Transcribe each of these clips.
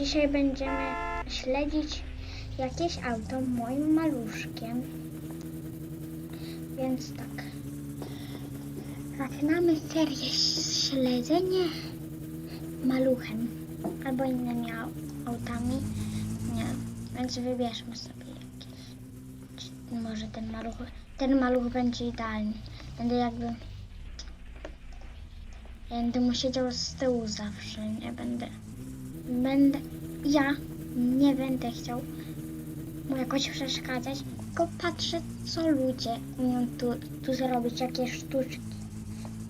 Dzisiaj będziemy śledzić jakieś auto moim maluszkiem. Więc tak. Zaczynamy serię śledzenie maluchem albo innymi au- autami. Nie, więc wybierzmy sobie jakieś. Czy może ten maluch, ten maluch będzie idealny. Będę jakby Będę mu siedział z tyłu zawsze, nie będę. Będę. Ja nie będę chciał mu jakoś przeszkadzać, tylko patrzę, co ludzie umieją tu, tu zrobić, jakie sztuczki.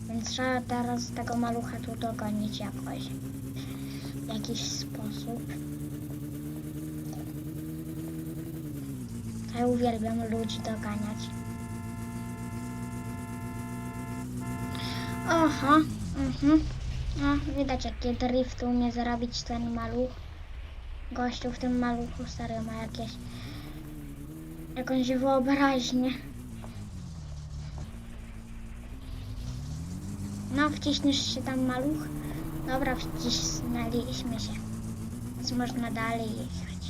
Więc trzeba teraz tego malucha tu dogonić jakoś. W jakiś sposób. Ja uwielbiam ludzi doganiać. Aha, mhm. No, widać jakie drifty umie zrobić ten maluch. Gościu w tym maluchu serio ma jakieś jakąś wyobraźnię. No, wciśniesz się tam maluch. Dobra, wcisnęliśmy się. Więc można dalej jechać.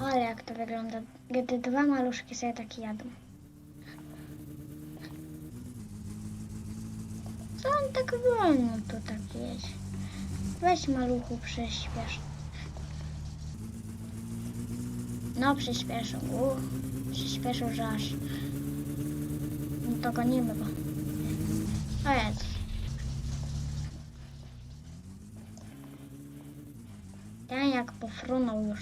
Ale jak to wygląda, gdy dwa maluszki sobie tak jadą. Co on tak wolno tu tak jedzie? Weź maluchu, przyspiesz. No, przyspieszył. U, przyspieszył, że aż... No to gonimy go. O jest. Ten jak pofrunął już.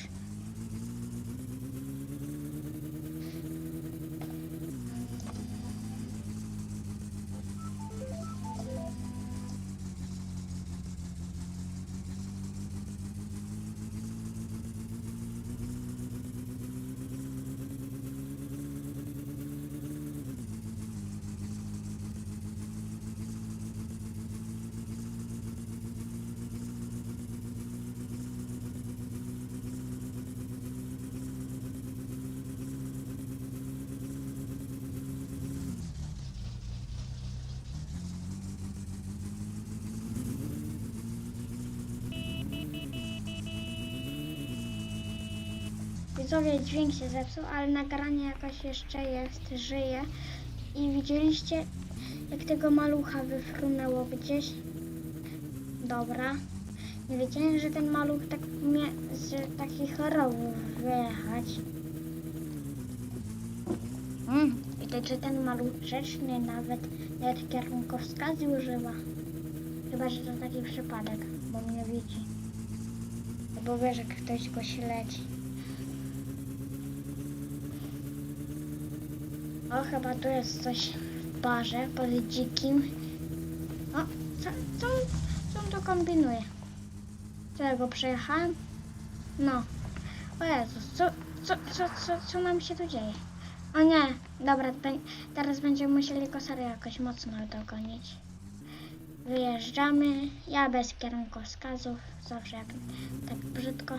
Widzowie, dźwięk się zepsuł, ale nagranie jakoś jeszcze jest, żyje. I widzieliście, jak tego malucha wyfrunęło gdzieś? Dobra. Nie wiedziałem, że ten maluch tak umie z takich rowów wyjechać. Mm, to, czy ten maluch grzeczny nawet, nawet kierunkowskazy używa. Chyba, że to taki przypadek, bo mnie widzi. Bo wie, że ktoś go śledzi. O, chyba tu jest coś w barze pod dzikim. O, co, co, co on tu kombinuje? Co ja go przejechałem? No. O Jezus, co, co, co, co, co nam się tu dzieje? O nie, dobra, teraz będziemy musieli serio jakoś mocno dogonić. Wyjeżdżamy, ja bez kierunkowskazów, zawsze jak tak brzydko.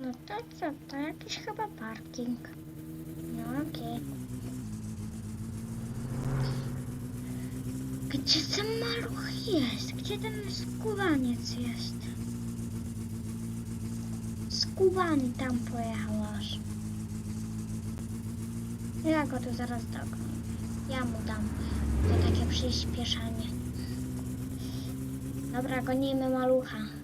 No to co, to jakiś chyba parking. No okej. Gdzie ten maluch jest? Gdzie ten skubaniec jest? Skubany tam pojechał aż. Ja go tu zaraz dogonię. Ja mu dam to takie przyspieszanie. Dobra, gonimy malucha.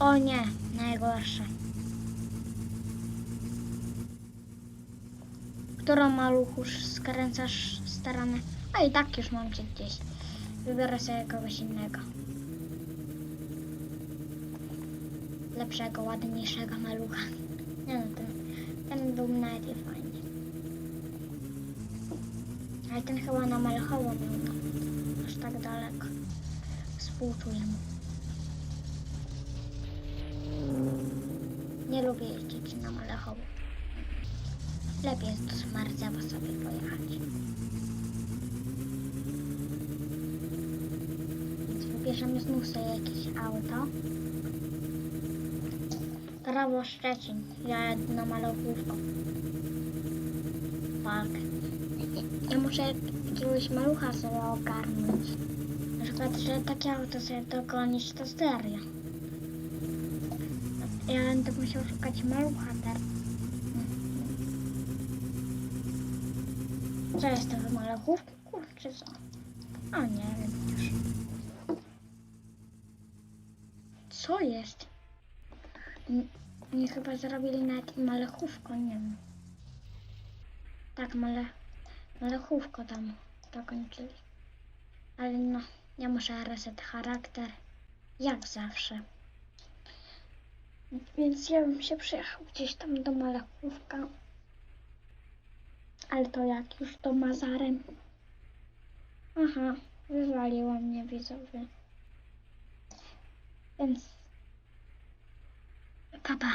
O nie, najgorsze. Którą maluchusz skręcasz stronę? A i tak już mam cię gdzieś. Wybiorę sobie kogoś innego. Lepszego, ładniejszego malucha. Nie no, ten, ten był nawet i fajny. Ale ten chyba na maluchowo miał nawet. Aż tak daleko. Współczuję mu. Nie lubię jeździć na Malechowo. Lepiej jest Smarcewa sobie pojechać. Więc wybierzemy znów sobie jakieś auto. Brawo Szczecin. Ja jedno malowówko. Tak. Ja muszę jakiegoś malucha sobie ogarnąć. Na przykład, że takie auto sobie dogonić, to serio. Ja będę musiał szukać malucha teraz. Co jest to w maluchówku? Kurczę co? O nie wiem już. Co jest? Nie chyba zrobili nawet malechówko, nie wiem. Tak, male, malechówko tam dokończyli. Ale no, ja muszę reset charakter. Jak zawsze. Więc ja bym się przyjechał gdzieś tam do malechówka. Ale to jak już to Mazarem. Aha, wywaliło mnie widzowie. Więc... Papa.